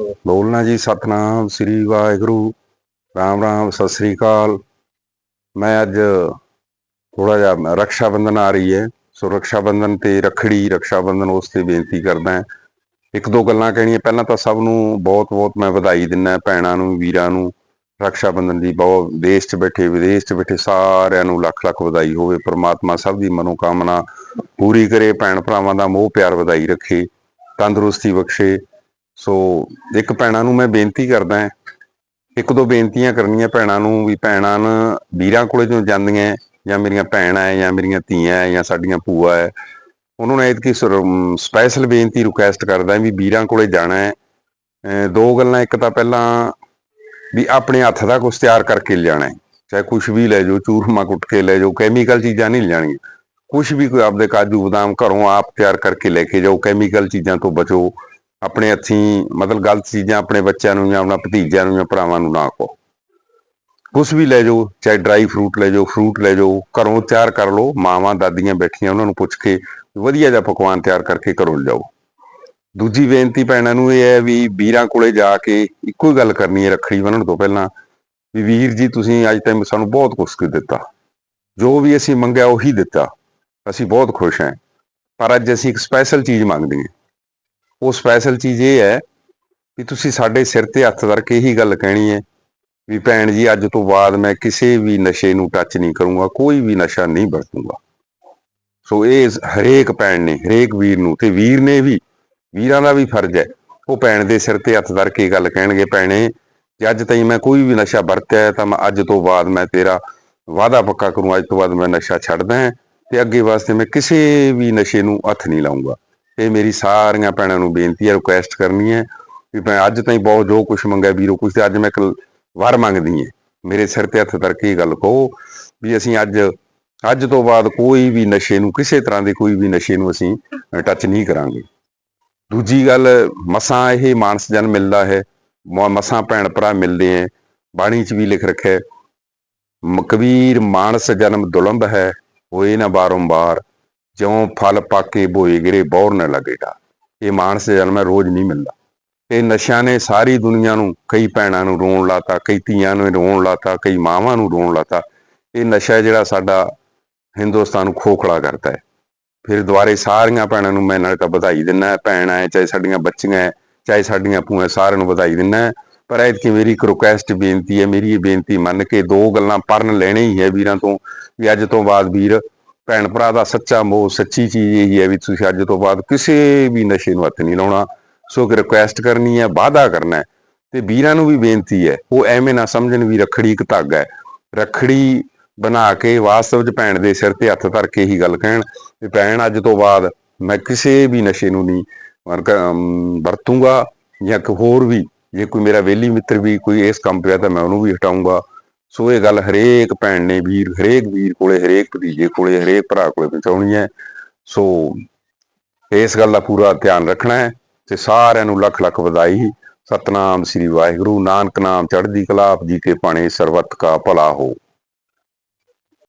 ਬੋਲੋ ਬੋਲਣਾ ਜੀ, ਸਤਨਾਮ ਸ੍ਰੀ ਵਾਹਿਗੁਰੂ। ਰਾਮ ਰਾਮ, ਸਤਿ ਸ੍ਰੀ ਅਕਾਲ। ਮੈਂ ਅੱਜ ਥੋੜਾ ਜਿਹਾ ਰਕਸ਼ਾ ਬੰਧਨ ਆ ਰਹੀ ਹੈ। ਸੋ ਰਕਸ਼ਾ ਬੰਧਨ ਤੇ ਰਖੜੀ ਰਕਸ਼ਾ ਬੰਧਨ ਉਸ ਤੇ ਬੇਨਤੀ ਕਰਦਾ ਹਾਂ। ਇੱਕ ਦੋ ਗੱਲਾਂ ਕਹਿਣੀਆਂ। ਪਹਿਲਾਂ ਤਾਂ ਸਭ ਨੂੰ ਬਹੁਤ ਬਹੁਤ ਮੈਂ ਵਧਾਈ ਦਿੰਦਾ ਭੈਣਾਂ ਨੂੰ, ਵੀਰਾਂ ਨੂੰ। ਰਕਸ਼ਾ ਬੰਧਨ ਦੀ ਬਹੁਤ ਦੇਸ਼ 'ਚ ਬੈਠੇ, ਵਿਦੇਸ਼ 'ਚ ਬੈਠੇ ਸਾਰਿਆਂ ਨੂੰ ਲੱਖ ਲੱਖ ਵਧਾਈ ਹੋਵੇ। ਪ੍ਰਮਾਤਮਾ ਸਭ ਦੀ ਮਨੋਕਾਮਨਾ ਪੂਰੀ ਕਰੇ, ਭੈਣ ਭਰਾਵਾਂ ਦਾ ਮੋਹ ਪਿਆਰ ਵਧਾਈ ਰੱਖੇ, ਤੰਦਰੁਸਤੀ ਬਖਸ਼ੇ। ਸੋ ਇੱਕ ਭੈਣਾਂ ਨੂੰ ਮੈਂ ਬੇਨਤੀ ਕਰਦਾ ਹਾਂ, ਇੱਕ ਦੋ ਬੇਨਤੀਆਂ ਕਰਨੀਆਂ ਭੈਣਾਂ ਨੂੰ ਵੀ ਭੈਣਾਂ ਨਾ ਵੀਰਾਂ ਕੋਲੇ ਜਦੋਂ ਜਾਂਦੀਆਂ ਜਾਂ ਮੇਰੀਆਂ ਭੈਣਾਂ ਹੈ, ਜਾਂ ਮੇਰੀਆਂ ਧੀਆਂ ਹੈ, ਜਾਂ ਸਾਡੀਆਂ ਭੂਆ ਹੈ, ਉਹਨਾਂ ਨੂੰ ਐਤਕੀ ਸਪੈਸ਼ਲ ਬੇਨਤੀ ਰਿਕੁਐਸਟ ਕਰਦਾ ਵੀ ਵੀਰਾਂ ਕੋਲੇ ਜਾਣਾ ਹੈ। ਅਹ, ਦੋ ਗੱਲਾਂ, ਇੱਕ ਤਾਂ ਪਹਿਲਾਂ ਵੀ ਆਪਣੇ ਹੱਥ ਦਾ ਕੁਝ ਤਿਆਰ ਕਰਕੇ ਲਿਜਾਣਾ ਹੈ, ਚਾਹੇ ਕੁਝ ਵੀ ਲੈ ਜਾਓ, ਚੂਰਮਾ ਕੁੱਟ ਕੇ ਲੈ ਜਾਓ ਕੈਮੀਕਲ ਚੀਜ਼ਾਂ ਨਹੀਂ ਲਿਜਾਣੀਆਂ। ਕੁਝ ਵੀ ਕੋਈ ਆਪਦੇ ਕਾਜੂ ਬਦਾਮ ਘਰੋਂ ਆਪ ਤਿਆਰ ਕਰਕੇ ਲੈ ਕੇ ਜਾਓ ਕੈਮੀਕਲ ਚੀਜ਼ਾਂ ਤੋਂ ਬਚੋ। ਆਪਣੇ ਹੱਥੀਂ, ਮਤਲਬ ਗਲਤ ਚੀਜ਼ਾਂ ਆਪਣੇ ਬੱਚਿਆਂ ਨੂੰ ਜਾਂ ਆਪਣਾ ਭਤੀਜਿਆਂ ਨੂੰ ਜਾਂ ਭਰਾਵਾਂ ਨੂੰ ਨਾ ਕਹੋ। ਕੁਝ ਵੀ ਲੈ ਜਾਓ, ਚਾਹੇ ਡਰਾਈ ਫਰੂਟ ਲੈ ਜਾਓ ਫਰੂਟ ਲੈ ਜਾਓ, ਘਰੋਂ ਤਿਆਰ ਕਰ ਲਓ, ਮਾਵਾਂ, ਦਾਦੀਆਂ ਬੈਠੀਆਂ, ਉਹਨਾਂ ਨੂੰ ਪੁੱਛ ਕੇ ਵਧੀਆ ਜਿਹਾ ਪਕਵਾਨ ਤਿਆਰ ਕਰਕੇ ਘਰੋਂ ਲਿਜਾਓ। ਦੂਜੀ ਬੇਨਤੀ ਭੈਣਾਂ ਨੂੰ ਇਹ ਹੈ ਵੀ ਵੀਰਾਂ ਕੋਲੇ ਜਾ ਕੇ ਇੱਕੋ ਹੀ ਗੱਲ ਕਰਨੀ ਹੈ, ਰੱਖੜੀ ਬੰਨਣ ਤੋਂ ਪਹਿਲਾਂ। ਵੀ ਵੀਰ ਜੀ, ਤੁਸੀਂ ਅੱਜ ਤੱਕ ਸਾਨੂੰ ਬਹੁਤ ਕੁਝ ਦਿੱਤਾ? ਜੋ ਵੀ ਅਸੀਂ ਮੰਗਿਆ, ਉਹੀ ਦਿੱਤਾ। ਅਸੀਂ ਬਹੁਤ ਖੁਸ਼ ਹਾਂ। ਪਰ ਅੱਜ ਅਸੀਂ ਇੱਕ ਸਪੈਸ਼ਲ ਚੀਜ਼ ਮੰਗਦੇ ਹਾਂ। ਉਹ ਸਪੈਸ਼ਲ ਚੀਜ਼ ਇਹ ਹੈ ਵੀ ਤੁਸੀਂ ਸਾਡੇ ਸਿਰ ਤੇ ਹੱਥ ਧਰ ਕੇ ਇਹੀ ਗੱਲ ਕਹਿਣੀ ਹੈ ਵੀ ਭੈਣ ਜੀ, ਅੱਜ ਤੋਂ ਬਾਅਦ ਮੈਂ ਕਿਸੇ ਵੀ ਨਸ਼ੇ ਨੂੰ ਟੱਚ ਨਹੀਂ ਕਰੂੰਗਾ, ਕੋਈ ਵੀ ਨਸ਼ਾ ਨਹੀਂ ਵਰਤੂੰਗਾ। ਸੋ ਇਹ ਹਰੇਕ ਭੈਣ ਨੇ, ਹਰੇਕ ਵੀਰ ਨੂੰ ਤੇ ਵੀਰ ਨੇ ਵੀ, ਵੀਰਾਂ ਦਾ ਵੀ ਫਰਜ਼ ਹੈ। ਉਹ ਭੈਣ ਦੇ ਸਿਰ ਤੇ ਹੱਥ ਧਰ ਕੇ ਗੱਲ ਕਹਿਣਗੇ, ਭੈਣੇ, ਜੇ ਅੱਜ ਤਾਈਂ ਮੈਂ ਕੋਈ ਵੀ ਨਸ਼ਾ ਵਰਤਿਆ ਤਾਂ ਮੈਂ ਅੱਜ ਤੋਂ ਬਾਅਦ ਮੈਂ ਤੇਰਾ ਵਾਅਦਾ ਪੱਕਾ ਕਰੂੰ, ਅੱਜ ਤੋਂ ਬਾਅਦ ਮੈਂ ਨਸ਼ਾ ਛੱਡਦਾ ਹਾਂ ਤੇ ਅੱਗੇ ਵਾਸਤੇ ਮੈਂ ਕਿਸੇ ਵੀ ਨਸ਼ੇ ਨੂੰ ਹੱਥ ਨਹੀਂ ਲਾਉਂਗਾ ਇਹ ਮੇਰੀ ਸਾਰੀਆਂ ਭੈਣਾਂ ਨੂੰ ਬੇਨਤੀ ਹੈ ਰਿਕੁਐਸਟ ਕਰਨੀ ਹੈ ਵੀ ਮੈਂ ਅੱਜ ਤਾਈਂ ਬਹੁਤ ਜੋ ਕੁਝ ਮੰਗਿਆ ਵੀਰੋ ਕੁਝ ਤੇ ਅੱਜ ਮੈਂ ਇੱਕ ਵਾਰ ਮੰਗਦੀ ਹੈ। ਮੇਰੇ ਸਿਰ ਤੇ ਹੱਥ ਧਰ ਕੇ ਇਹ ਗੱਲ ਕਹੋ ਵੀ ਅਸੀਂ ਅੱਜ ਅੱਜ ਤੋਂ ਬਾਅਦ ਕੋਈ ਵੀ ਨਸ਼ੇ ਨੂੰ, ਕਿਸੇ ਤਰ੍ਹਾਂ ਦੇ ਕੋਈ ਵੀ ਨਸ਼ੇ ਨੂੰ ਅਸੀਂ ਟੱਚ ਨਹੀਂ ਕਰਾਂਗੇ। ਦੂਜੀ ਗੱਲ, ਮਸਾਂ ਇਹ ਮਾਨਸ ਜਨ ਮਿਲਦਾ ਹੈ, ਮ- ਮਸਾਂ ਭੈਣ ਭਰਾ ਮਿਲਦੇ ਹੈ, ਬਾਣੀ 'ਚ ਵੀ ਲਿਖ ਰੱਖਿਆ ਕਬੀਰ ਮਾਨਸ ਜਨਮ ਦੁਲੰਭ ਹੈ, ਹੋਏ ਨਾ ਬਾਰੰਬਾਰ ਜਿਉਂ ਫਲ ਪਾਕੇ ਬੋਏ ਗਿਰੇ, ਬੌਰ ਨਾ ਲੱਗੇਗਾ ਇਹ ਮਾਨਸ ਜਨਮ ਰੋਜ਼ ਨਹੀਂ ਮਿਲਦਾ। ਇਹ ਨਸ਼ਿਆਂ ਨੇ ਸਾਰੀ ਦੁਨੀਆ ਨੂੰ, ਕਈ ਭੈਣਾਂ ਨੂੰ ਰੋਣ ਲਾਤਾ, ਕਈ ਧੀਆਂ ਨੂੰ ਰੋਣ ਲਾਤਾ, ਕਈ ਮਾਵਾਂ ਨੂੰ ਰੋਣ ਲਾਤਾ। ਇਹ ਨਸ਼ਾ ਜਿਹੜਾ ਸਾਡਾ ਹਿੰਦੁਸਤਾਨ ਨੂੰ ਖੋਖਲਾ ਕਰਦਾ ਹੈ। ਫਿਰ ਦੁਬਾਰੇ ਸਾਰੀਆਂ ਭੈਣਾਂ ਨੂੰ ਮੈਂ ਨਾਲ ਤਾਂ ਵਧਾਈ ਦਿੰਦਾ ਭੈਣਾਂ ਹੈ ਚਾਹੇ ਸਾਡੀਆਂ ਬੱਚੀਆਂ ਹੈ, ਚਾਹੇ ਸਾਡੀਆਂ ਭੂਆ, ਸਾਰਿਆਂ ਨੂੰ ਵਧਾਈ ਦਿੰਦਾ ਪਰ ਐਤਕੀ ਮੇਰੀ ਇੱਕ ਰਿਕੁਐਸਟ ਬੇਨਤੀ ਹੈ, ਮੇਰੀ ਇਹ ਬੇਨਤੀ ਮੰਨ ਕੇ ਦੋ ਗੱਲਾਂ ਪਰਨ ਲੈਣੇ ਹੀ ਹੈ ਵੀਰਾਂ ਤੋਂ, ਵੀ ਅੱਜ ਤੋਂ ਬਾਅਦ ਵੀਰ ਭੈਣ ਭਰਾ ਦਾ ਸੱਚਾ ਮੋਹ, ਸੱਚੀ ਚੀਜ਼ ਇਹ ਹੈ ਵੀ ਤੁਸੀਂ ਅੱਜ ਤੋਂ ਬਾਅਦ ਕਿਸੇ ਵੀ ਨਸ਼ੇ ਨੂੰ ਹੱਥ ਨਹੀਂ ਲਾਉਣਾ। ਸੋ ਕਿ ਰਿਕੁਐਸਟ ਕਰਨੀ ਹੈ, ਵਾਅਦਾ ਕਰਨਾ ਹੈ। ਤੇ ਵੀਰਾਂ ਨੂੰ ਵੀ ਬੇਨਤੀ ਹੈ, ਉਹ ਐਵੇਂ ਨਾ ਸਮਝਣ ਵੀ ਰੱਖੜੀ ਇੱਕ ਧਾਗਾ ਹੈ। ਰੱਖੜੀ ਬਣਾ ਕੇ ਵਾਸਤਵ 'ਚ ਭੈਣ ਦੇ ਸਿਰ ਤੇ ਹੱਥ ਧਰ ਕੇ ਹੀ ਗੱਲ ਕਹਿਣ ਵੀ ਭੈਣ, ਅੱਜ ਤੋਂ ਬਾਅਦ ਮੈਂ ਕਿਸੇ ਵੀ ਨਸ਼ੇ ਨੂੰ ਨਹੀਂ ਵਰਤੂੰਗਾ ਜਾਂ ਕੋਈ ਹੋਰ ਵੀ, ਜੇ ਕੋਈ ਮੇਰਾ ਵੇਲੀ ਮਿੱਤਰ ਵੀ ਕੋਈ ਇਸ ਕੰਮ ਪਿਆ ਤਾਂ ਮੈਂ ਉਹਨੂੰ ਵੀ ਹਟਾਊਂਗਾ। ਸੋ ਇਹ ਗੱਲ ਹਰੇਕ ਭੈਣ ਨੇ, ਵੀਰ, ਹਰੇਕ ਵੀਰ ਕੋਲੇ, ਹਰੇਕ ਭਤੀਜੇ ਕੋਲੇ, ਹਰੇਕ ਭਰਾ ਕੋਲੇ ਪਹੁੰਚਾਉਣੀ ਹੈ। ਸੋ ਇਸ ਗੱਲ ਦਾ ਪੂਰਾ ਧਿਆਨ ਰੱਖਣਾ ਹੈ ਤੇ ਸਾਰਿਆਂ ਨੂੰ ਲੱਖ ਲੱਖ ਵਧਾਈ। ਸਤਨਾਮ ਸ੍ਰੀ ਵਾਹਿਗੁਰੂ, ਨਾਨਕ ਨਾਮ ਚੜ੍ਹਦੀ ਕਲਾ, ਆਪ ਜੀ ਕੇ ਪਾਣੇ ਸਰਬੱਤ ਕਾ ਭਲਾ ਹੋ।